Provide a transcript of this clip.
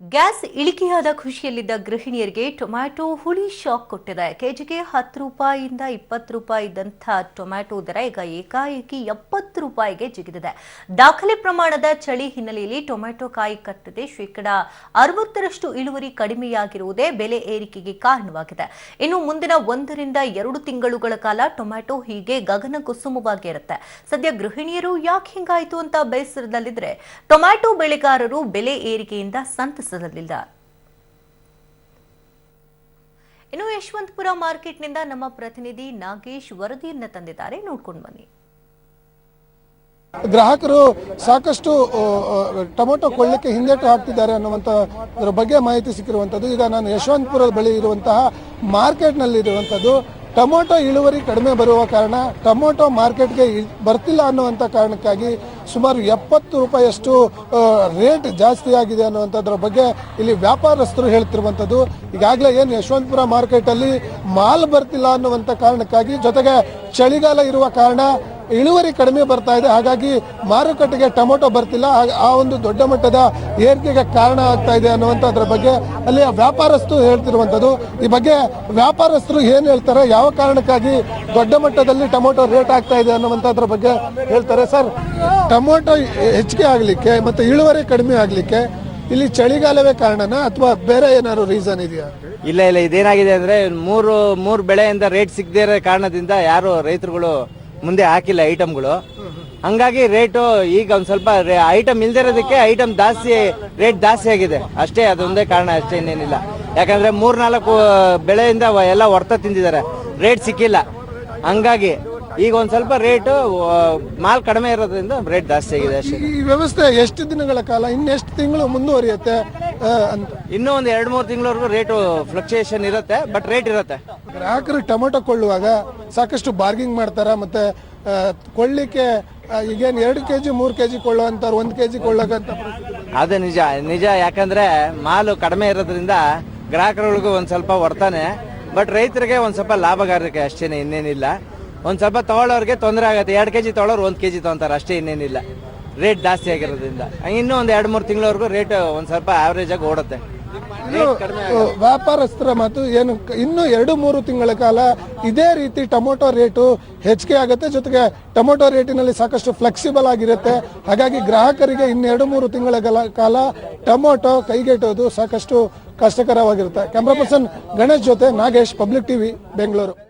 Gas ಇಳಿಕೆಯಾದ ಖುಷಿಯಲ್ಲಿದ್ದ ಗೃಹಿಣಿಯರಿಗೆ ಟೊಮ್ಯಾಟೊ ಹುಳಿ ಶಾಕ್ ಕೊಟ್ಟಿದೆ. ಕೆಜಿಗೆ ಹತ್ತು ರೂಪಾಯಿಯಿಂದ ಇಪ್ಪತ್ತು ರೂಪಾಯಿ ಇದ್ದಂಥ ಟೊಮ್ಯಾಟೊ ದರ ಈಗ ಏಕಾಏಕಿ ಎಪ್ಪತ್ತು ರೂಪಾಯಿಗೆ ಜಿಗಿದಿದೆ. ದಾಖಲೆ ಪ್ರಮಾಣದ ಚಳಿ ಹಿನ್ನೆಲೆಯಲ್ಲಿ ಟೊಮ್ಯಾಟೊ ಕಾಯಿ ಕಟ್ಟದೆ. ಶೇಕಡಾ ಅರವತ್ತರಷ್ಟು ಇಳುವರಿ ಕಡಿಮೆಯಾಗಿರುವುದೇ ಬೆಲೆ ಏರಿಕೆಗೆ ಕಾರಣವಾಗಿದೆ. ಇನ್ನು ಮುಂದಿನ ಒಂದರಿಂದ ಎರಡು ತಿಂಗಳುಗಳ ಕಾಲ ಟೊಮ್ಯಾಟೊ ಹೀಗೆ ಗಗನ ಕುಸುಮವಾಗಿರುತ್ತೆ ಸದ್ಯ ಗೃಹಿಣಿಯರು ಯಾಕೆ ಹಿಂಗಾಯಿತು ಅಂತ ಬೇಸರದಲ್ಲಿದ್ರೆ ಟೊಮ್ಯಾಟೊ ಬೆಳೆಗಾರರು ಬೆಲೆ ಏರಿಕೆಯಿಂದ ಸಂತಸದಲ್ಲಿಲ್ಲ ಇನ್ನು ಯಶವಂತಪುರ ಮಾರ್ಕೆಟ್ನಿಂದ ನಮ್ಮ ಪ್ರತಿನಿಧಿ ನಾಗೇಶ್ ವರದಿಯನ್ನ ತಂದಿದ್ದಾರೆ. ನೋಡ್ಕೊಂಡು ಬನ್ನಿ. ಗ್ರಾಹಕರು ಸಾಕಷ್ಟು ಟೊಮೊಟೊ ಕೊಳ್ಳಕ್ಕೆ ಹಿಂದೇಟು ಹಾಕ್ತಿದ್ದಾರೆ ಅನ್ನುವಂಥ ಅದರ ಬಗ್ಗೆ ಮಾಹಿತಿ ಸಿಕ್ಕಿರುವಂಥದ್ದು ಈಗ ನಾನು ಯಶವಂತಪುರದ ಬಳಿ ಇರುವಂತಹ ಇರುವಂಥದ್ದು ಟೊಮೊಟೊ ಇಳುವರಿ ಕಡಿಮೆ ಬರುವ ಕಾರಣ ಟೊಮೊಟೊ ಮಾರ್ಕೆಟ್ಗೆ ಬರ್ತಿಲ್ಲ ಅನ್ನುವಂಥ ಕಾರಣಕ್ಕಾಗಿ ಸುಮಾರು ಎಪ್ಪತ್ತು ರೂಪಾಯಿಯಷ್ಟು ರೇಟ್ ಜಾಸ್ತಿ ಆಗಿದೆ ಅನ್ನುವಂಥದ್ರ ಬಗ್ಗೆ ಇಲ್ಲಿ ವ್ಯಾಪಾರಸ್ಥರು ಹೇಳ್ತಿರುವಂಥದ್ದು. ಈಗಾಗಲೇ ಏನು ಯಶವಂತಪುರ ಮಾರ್ಕೆಟಲ್ಲಿ ಮಾಲ್ ಬರ್ತಿಲ್ಲ ಅನ್ನುವಂಥ ಕಾರಣಕ್ಕಾಗಿ ಜೊತೆಗೆ ಚಳಿಗಾಲ ಇರುವ ಕಾರಣ ಇಳುವರಿ ಕಡಿಮೆ ಬರ್ತಾ ಇದೆ. ಹಾಗಾಗಿ ಮಾರುಕಟ್ಟೆಗೆ ಟೊಮೊಟೊ ಬರ್ತಿಲ್ಲ. ಆ- ಒಂದು ದೊಡ್ಡ ಮಟ್ಟದ ಏರಿಕೆಗೆ ಕಾರಣ ಆಗ್ತಾ ಇದೆ ಅನ್ನುವಂಥದ್ರ ಬಗ್ಗೆ ಅಲ್ಲಿ ವ್ಯಾಪಾರಸ್ಥರು ಹೇಳ್ತಿರುವಂಥದ್ದು. ಈ ಬಗ್ಗೆ ವ್ಯಾಪಾರಸ್ಥರು ಏನು ಹೇಳ್ತಾರೆ? ಯಾವ ಕಾರಣಕ್ಕಾಗಿ ದೊಡ್ಡ ಮಟ್ಟದಲ್ಲಿ ಟೊಮೊಟೊ ರೇಟ್ ಆಗ್ತಾ ಇದೆ ಅನ್ನುವಂಥದ್ರ ಬಗ್ಗೆ ಹೇಳ್ತಾರೆ. ಸರ್, ಟೊಮೊಟೊ ಹೆಚ್ಚಿಗೆ ಆಗಲಿಕ್ಕೆ ಮತ್ತು ಇಳುವರಿ ಕಡಿಮೆ ಆಗಲಿಕ್ಕೆ ಇಲ್ಲಿ ಚಳಿಗಾಲವೇ ಕಾರಣನಾ ಅಥವಾ ಬೇರೆ ಏನಾದ್ರು ರೀಸನ್ ಇದೆಯಾ? ಇಲ್ಲ ಇಲ್ಲ, ಇದೇನಾಗಿದೆ ಅಂದ್ರೆ ಮೂರು ಮೂರು ಬೆಳೆಯಿಂದ ರೇಟ್ ಸಿಗದೇ ಇರೋ ಕಾರಣದಿಂದ ಯಾರು ರೈತರುಗಳು ಮುಂದೆ ಹಾಕಿಲ್ಲ ಐಟಮ್ಗಳು ಹಂಗಾಗಿ ರೇಟು ಈಗ ಒಂದ್ ಸ್ವಲ್ಪ ಐಟಮ್ ಇಲ್ದಿರೋದಕ್ಕೆ ಐಟಮ್ ಜಾಸ್ತಿ ರೇಟ್ ಜಾಸ್ತಿ ಆಗಿದೆ. ಅಷ್ಟೇ ಅದೊಂದೇ ಕಾರಣ ಅಷ್ಟೇ ಇನ್ನೇನಿಲ್ಲ. ಯಾಕಂದ್ರೆ ಮೂರ್ನಾಲ್ಕು ಬೆಳೆಯಿಂದ ಎಲ್ಲ ಹೊರ್ತ ತಿಂದಿದ್ದಾರೆ. ರೇಟ್ ಸಿಕ್ಕಿಲ್ಲ. ಹಂಗಾಗಿ ಈಗ ಒಂದ್ ಸ್ವಲ್ಪ ರೇಟು ಮಾಲ್ ಕಡಿಮೆ ಇರೋದ್ರಿಂದ ರೇಟ್ ಜಾಸ್ತಿ ಆಗಿದೆ ಅಷ್ಟೇ. ಈ ವ್ಯವಸ್ಥೆ ಎಷ್ಟು ದಿನಗಳ ಕಾಲ ಇನ್ನೆಷ್ಟು ತಿಂಗಳು ಮುಂದುವರಿಯುತ್ತೆ ಅಂತ? ಇನ್ನೂ ಒಂದು ಎರಡು ಮೂರು ತಿಂಗಳವರೆಗೂ ರೇಟು ಫ್ಲಕ್ಚುಯೇಷನ್ ಇರುತ್ತೆ ಬಟ್ ರೇಟ್ ಇರುತ್ತೆ. ಗ್ರಾಹಕರು ಟೊಮೆಟೊ ಕೊಳ್ಳುವಾಗ ಸಾಕಷ್ಟು ಬಾರ್ಗಿಂಗ್ ಮಾಡ್ತಾರ ಮತ್ತೆ ಕೊಳ್ಳಿಕ್ಕೆ ಈಗೇನು ಎರಡು ಕೆಜಿ, ಮೂರು ಕೆಜಿ ಒಂದು ಕೆ ಜಿ ಕೊಳ್ಳೋಕಂತ ಅದು ನಿಜ ನಿಜ ಯಾಕಂದ್ರೆ ಮಾಲು ಕಡಿಮೆ ಇರೋದ್ರಿಂದ ಗ್ರಾಹಕರುಗಳಿಗೂ ಒಂದು ಸ್ವಲ್ಪ ಹೊರ್ತಾನೆ ಬಟ್ ರೈತರಿಗೆ ಒಂದು ಸ್ವಲ್ಪ ಲಾಭಗಾರಕ್ಕೆ ಅಷ್ಟೇನೆ, ಇನ್ನೇನಿಲ್ಲ. ಒಂದು ಸ್ವಲ್ಪ ತಗೊಳ್ಳೋರಿಗೆ ತೊಂದರೆ ಆಗುತ್ತೆ. ಎರಡು ಕೆಜಿ ತಗೊಳ್ಳೋರು ಕೆ ಕೆಜಿ ತಗೊಂತಾರೆ, ಅಷ್ಟೇ ಇನ್ನೇನಿಲ್ಲ. ರೇಟ್ ಜಾಸ್ತಿ ಆಗಿರೋದ್ರಿಂದ. ಇನ್ನೂ ಒಂದು ಎರಡು ಮೂರು ತಿಂಗಳವರೆಗೂ ರೇಟ್ ಒಂದು ಸ್ವಲ್ಪ ಆವರೇಜ್ ಆಗಿ ಓಡುತ್ತೆ. ವ್ಯಾಪಾರಸ್ಥರ ಮಾತು ಏನು ಇನ್ನು ಎರಡು ಮೂರು ತಿಂಗಳ ಕಾಲ ಇದೇ ರೀತಿ ಟೊಮೊಟೊ ರೇಟು ಹೆಚ್ಚಿಗೆ ಆಗುತ್ತೆ. ಜೊತೆಗೆ ಟೊಮೊಟೊ ರೇಟಿನಲ್ಲಿ ಸಾಕಷ್ಟು ಫ್ಲೆಕ್ಸಿಬಲ್ ಆಗಿರುತ್ತೆ. ಹಾಗಾಗಿ ಗ್ರಾಹಕರಿಗೆ ಇನ್ನೆರಡು ಮೂರು ತಿಂಗಳ ಕಾಲ ಟೊಮೊಟೊ ಕೈಗೆಟೋದು ಸಾಕಷ್ಟು ಕಷ್ಟಕರವಾಗಿರುತ್ತೆ. ಕ್ಯಾಮ್ರಾ ಪರ್ಸನ್ ಗಣೇಶ್ ಜೊತೆ ನಾಗೇಶ್ ಪಬ್ಲಿಕ್ ಟಿವಿ ಬೆಂಗಳೂರು